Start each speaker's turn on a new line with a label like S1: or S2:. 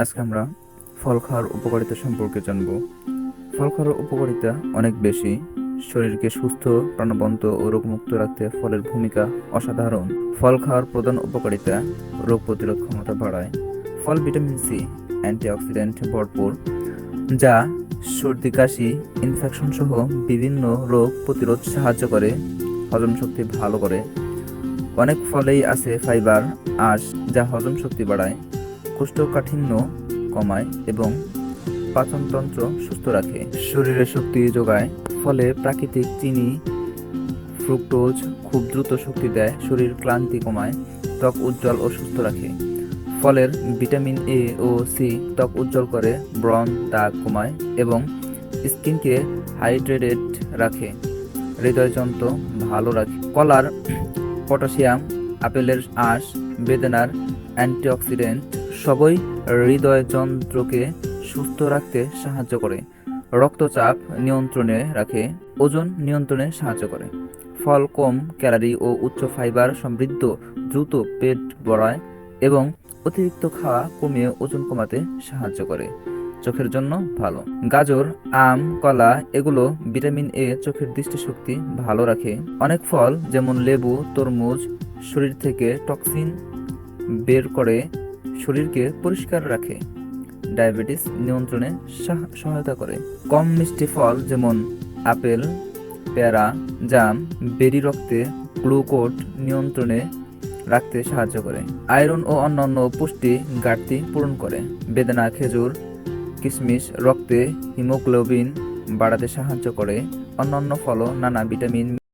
S1: আজকে আমরা ফল খাওয়ার উপকারিতা সম্পর্কে জানব। ফল খাওয়ার উপকারিতা অনেক বেশি। শরীরকে সুস্থ, প্রাণবন্ত ও রোগমুক্ত রাখতে ফলের ভূমিকা অসাধারণ। ফল খাওয়ার প্রধান উপকারিতা রোগ প্রতিরোধ ক্ষমতা বাড়ায়। ফল ভিটামিন সি, অ্যান্টিঅক্সিডেন্ট ভরপুর, যা সর্দি, কাশি, ইনফেকশন সহ বিভিন্ন রোগ প্রতিরোধ সাহায্য করে, হজম শক্তি ভালো করে। অনেক ফলেই আছে ফাইবার, আঁশ, যা হজম শক্তি বাড়ায়। কোষ্ঠকাঠিন্য কমায় এবং পাচনতন্ত্র সুস্থ রাখে। শরীরে শক্তি যোগায়, ফলে প্রাকৃতিক চিনি, ফ্রুক্টোজ খুব দ্রুত শক্তি দেয়, শরীর ক্লান্তি কমায়, ত্বক উজ্জ্বল ও সুস্থ রাখে। ফলের ভিটামিন এ ও সি ত্বক উজ্জ্বল করে, ব্রণ, দাগ কমায় এবং স্কিনকে হাইড্রেটেড রাখে। হৃদয়যন্ত্র ভালো রাখে। কলার, পটাশিয়াম, আপেলের আঁশ, বেদানার অ্যান্টিঅক্সিডেন্ট সবই হৃদয়যন্ত্রকে সুস্থ রাখতে সাহায্য করে। রক্তচাপ নিয়ন্ত্রণে রাখে, ওজন নিয়ন্ত্রণে সাহায্য করে। ফল, কম ক্যালারি ও উচ্চ ফাইবার সমৃদ্ধ দ্রুত পেট বড়ায় এবং অতিরিক্ত খাওয়া কমিয়ে ওজন কমাতে সাহায্য করে। চোখের জন্য ভালো। গাজর, আম, কলা এগুলো ভিটামিন এ চোখের দৃষ্টিশক্তি ভালো রাখে। অনেক ফল, যেমন লেবু, তরমুজ শরীর থেকে টক্সিন বের করে শরীরকে পরিষ্কার রাখে। ডায়াবেটিস নিয়ন্ত্রণে সাহ- সহায়তা করে। কম মিষ্টি ফল যেমন আপেল, পেয়ারা, জাম, বেরি রক্তে গ্লুকোড নিয়ন্ত্রণে রাখতে সাহায্য করে। আয়রন ও অন্যান্য পুষ্টি ঘাটতি পূরণ করে। বেদানা, খেজুর, কিশমিশ রক্তে হিমোগ্লোবিন বাড়াতে সাহায্য করে। অন্যান্য ফলও নানা ভিটামিন